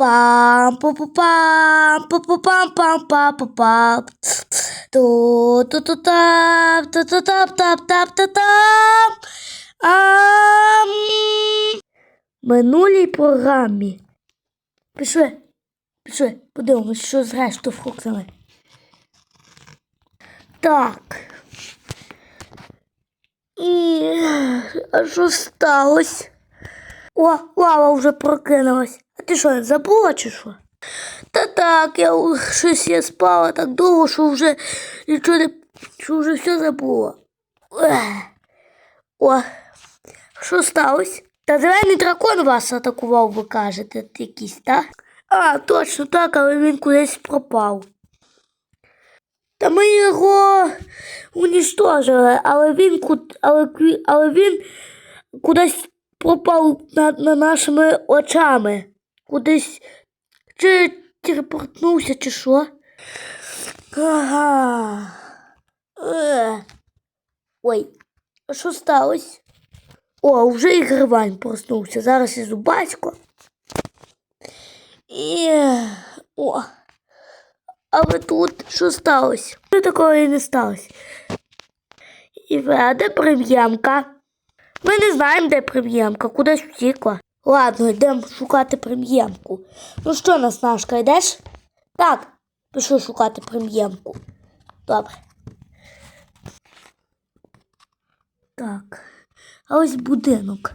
Пам пу пу пам пу пу пам пам па пу пам ту ту ту тап ту ту тап тап тап та там Ам. Минулій програмі. Пішли, пішли, подивимось, що з решту фруктами. Так. І а що сталося? О, лава вже прокинулась. Ти що, забула чи що? Та так, я щось я спала так довго, що вже нічого не що вже все забула. О, що сталося? Та зелений дракон вас атакував, ви кажете, якийсь, так? А, точно так, але він кудись пропав. Та ми його унічтожили, але він але, але він кудись пропав над на нашими очами. Кудись чи телепортнувся, чи що? Ага. Е. Ой, а що сталося? О, вже і Гривань проснувся. Зараз і Зубасько. І... О. Але тут що сталося? Що такого і не сталося? І де прем'ємка? Ми не знаємо, де прем'ємка, кудись втікла. Ладно, йдемо шукати прем'ємку. Ну що, Наснашка, йдеш? Так, пишу шукати прем'ємку. Добре. Так. А ось будинок.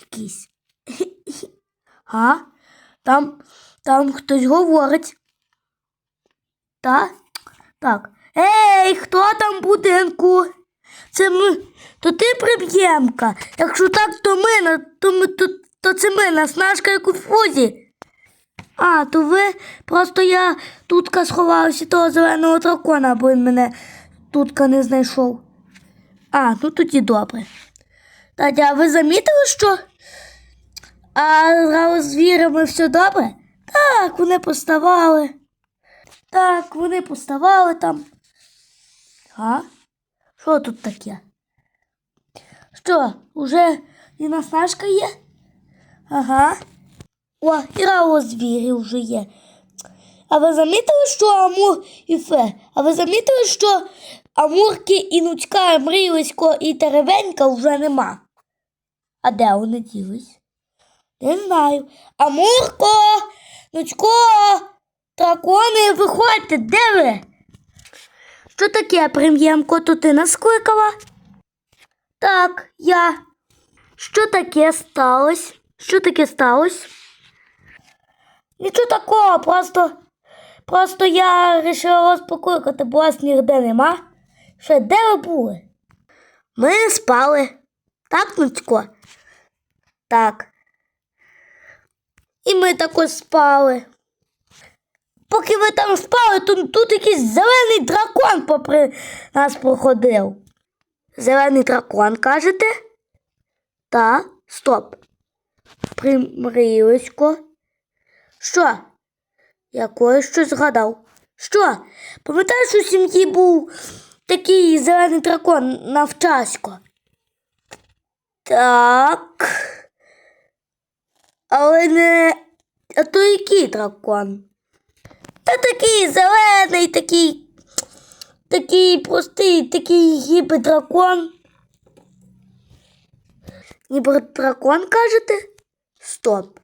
Якийсь. А? Там, там хтось говорить. Та? Так. Ей, хто там в будинку? Це ми. То ти прем'ємка. Якщо так, то ми, то, ми, то, то це ми, наснашка як у. А, то ви просто я тутка сховався того зеленого дракона, бо він мене тутка не знайшов. А, ну тоді добре. Татя, а ви замітили, що? А з звірами все добре? Так, вони поставали. Так, вони поставали там. А? Що тут таке? Що, уже і наснажка є? Ага. О, і вже є. А ви замітили, що Амур і Фе? А ви замітили, що Амурки і Нуцька, Мрілисько і Теревенька вже нема? А де вони ділись? Не знаю. Амурко, Нуцько, дракони, виходьте, де ви? Що таке, прем'ємко, то ти нас кликала? Так, я. Що таке сталося? Що таке сталося? Нічого такого, просто, просто я вирішила покликати, бо вас ніде нема. Що, де ви були? Ми спали. Так, Нуцько? Так. І ми також спали. Поки ви там спали, то тут якийсь зелений дракон попри нас проходив. Зелений дракон, кажете? Та, стоп. Примрілисько. Що? Я кое-що згадав. Що? Пам'ятаєш, у сім'ї був такий зелений дракон навчасько? Так. Але не. А то який дракон? Та такий зелений, такий. Такий простий, такий ніби дракон. Ніби дракон кажете? Стоп.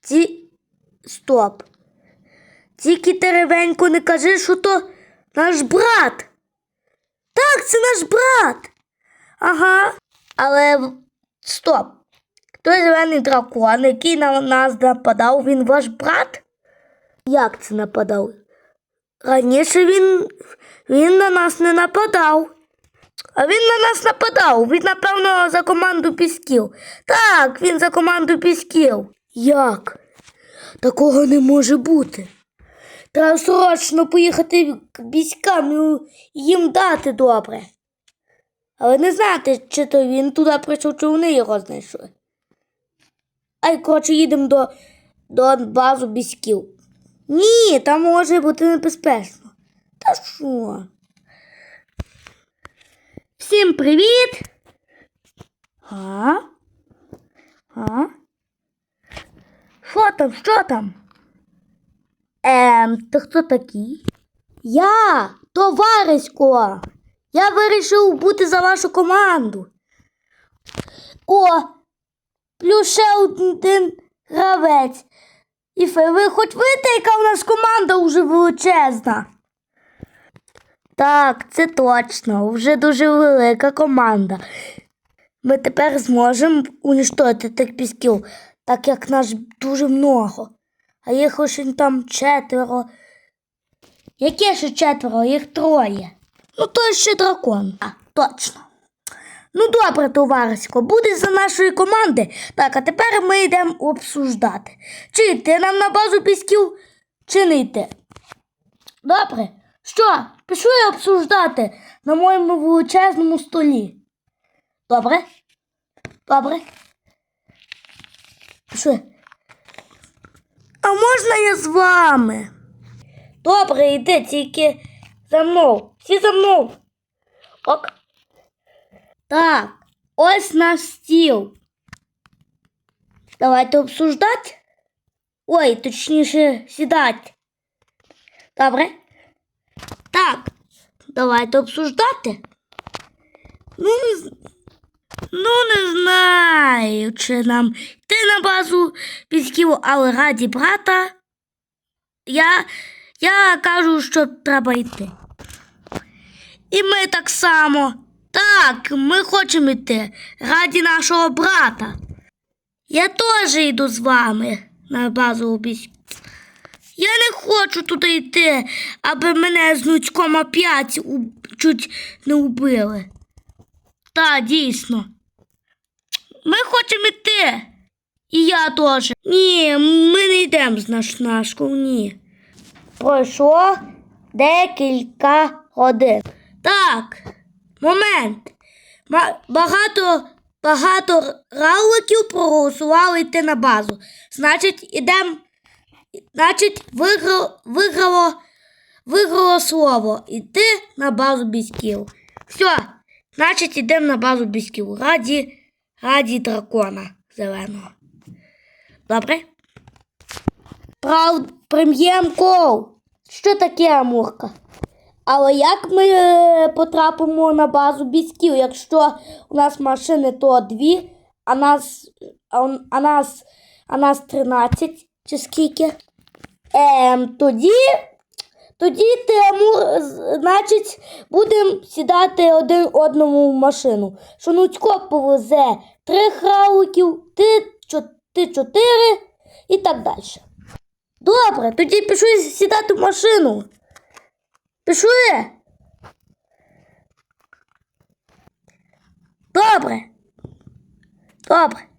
Ті... Стоп. Тільки теревенько не кажи, що то наш брат. Так, це наш брат. Ага. Але стоп. Той зелений дракон, який на нас нападав, він ваш брат? Як це нападав? Раніше він, він на нас не нападав. А він на нас нападав. Він, напевно, за команду пісків. Так, він за команду пісків. Як? Такого не може бути. Треба срочно поїхати к військам і їм дати добре. Але не знати, чи то він туди прийшов, чи вони його знайшли. Ай, коротше, їдемо до, до базу біськів. Ні, там може бути небезпечно. Та що? Всім привіт! А? А? Що там, що там? Ем, ти хто такий? Я, товарисько. Я вирішив бути за вашу команду. О, плюс ще один гравець. І ви хоч видите, яка у нас команда вже величезна? Так, це точно, вже дуже велика команда. Ми тепер зможемо уніштувати тих пісків, так як нас дуже много. А їх лише там четверо. Яке ще четверо? Їх троє. Ну, то ще дракон. А, точно. Ну, добре, товарисько, буде за нашої команди. Так, а тепер ми йдемо обсуждати. Чи йти нам на базу пісків, чи не йти. Добре. Що, пішли обсуждати на моєму величезному столі. Добре? Добре. Пішли. А можна я з вами? Добре, йди, тільки за мною. Всі за мною. Ок. Так, ось наш стіл. Давайте обсуждати. Ой, точніше, сідати. Добре? Так, давайте обсуждати. Ну, не, ну, не знаю, чи нам йти на базу пісків, але раді брата. Я, я кажу, що треба йти. І ми так само. Так, ми хочемо йти раді нашого брата. Я теж йду з вами на базу пісків. Я не хочу туди йти, аби мене з нуцьком опять чуть не вбили. Та, дійсно. Ми хочемо йти. І я теж. Ні, ми не йдемо з наш нашку, ні. Пройшло декілька годин. Так, момент. Багато, багато равликів проголосували йти на базу. Значить, ідемо Значить, виграло, виграло, виграло слово йти на базу бісків. Все, значить, йдемо на базу бісків. Раді, раді дракона зеленого. Добре? Прав, прем'ємко, що таке Амурка? Але як ми е, потрапимо на базу бісків, якщо у нас машини то дві, а нас, а нас, а нас 13 чи скільки? Ем, тоді, тоді ти, Амур, значить, будемо сідати один одному в машину. Шонуцько повезе три храуків, ти, ти чотири і так далі. Добре, тоді пішли сідати в машину. Пішли. Добре. Добре.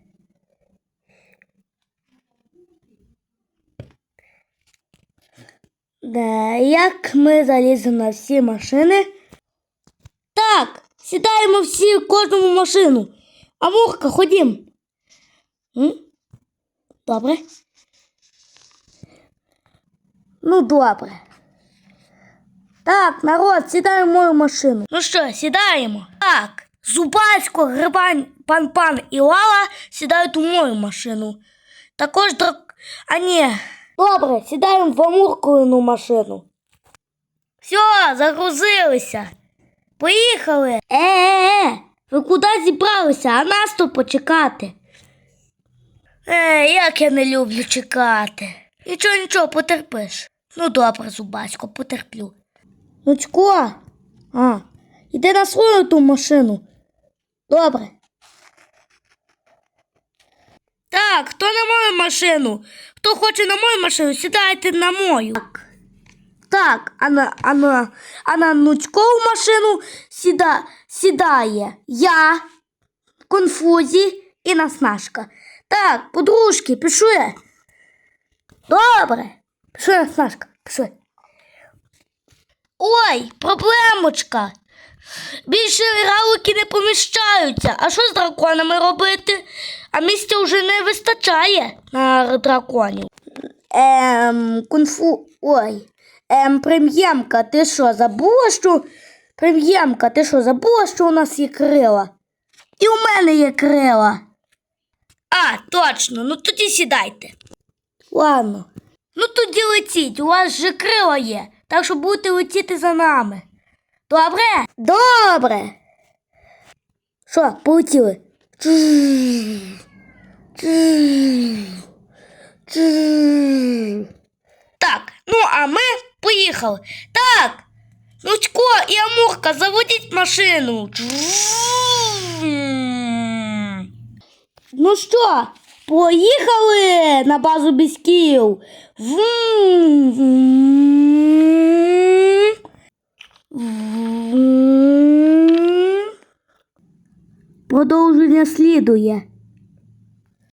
Да, як ми заліземо на всі машини? Так, сідаємо всі в кожному машину. Амурка, ходім. М? Добре. Ну, добре. Так, народ, сідаємо в мою машину. Ну що, сідаємо? Так, Зубасько, Грибань, Пан-Пан і Лала сідають у мою машину. Також драк... А ні. Добре, сідаємо в Амурковину машину. Все, загрузилися. Поїхали. Е-е-е, ви куди зібралися, а нас тут почекати? Е, як я не люблю чекати. Нічого, нічого, потерпиш. Ну добре, Зубасько, потерплю. Нучко, а, іди на свою ту машину. Добре. Так, хто на мою машину? Хто хоче на мою машину, сідайте на мою. Так, так а на, а на, а на Нучкову машину сіда, сідає я, конфузі і наснашка. Так, подружки, пішли. Добре. Пішли, наснашка, пішли. Ой, проблемочка. Більше равлики не поміщаються. А що з драконами робити? А місця вже не вистачає на драконів. Ем, кунфу. Ой. Ем, прем'ємка, ти що, забула, що. Прем'ємка, ти що, забула, що у нас є крила? І у мене є крила. А, точно, ну тоді сідайте. Ладно. Ну тоді летіть, у вас же крила є, так що будете летіти за нами. Добре? Добре. Що, полетіли? Чжж. Чжж. Чжж. Так, ну а ми поїхали. Так. Нуцько і Амурка, заводіть машину. Чжж. Ну що, поїхали на базу бісків. Вум. Вум. Продовження слідує.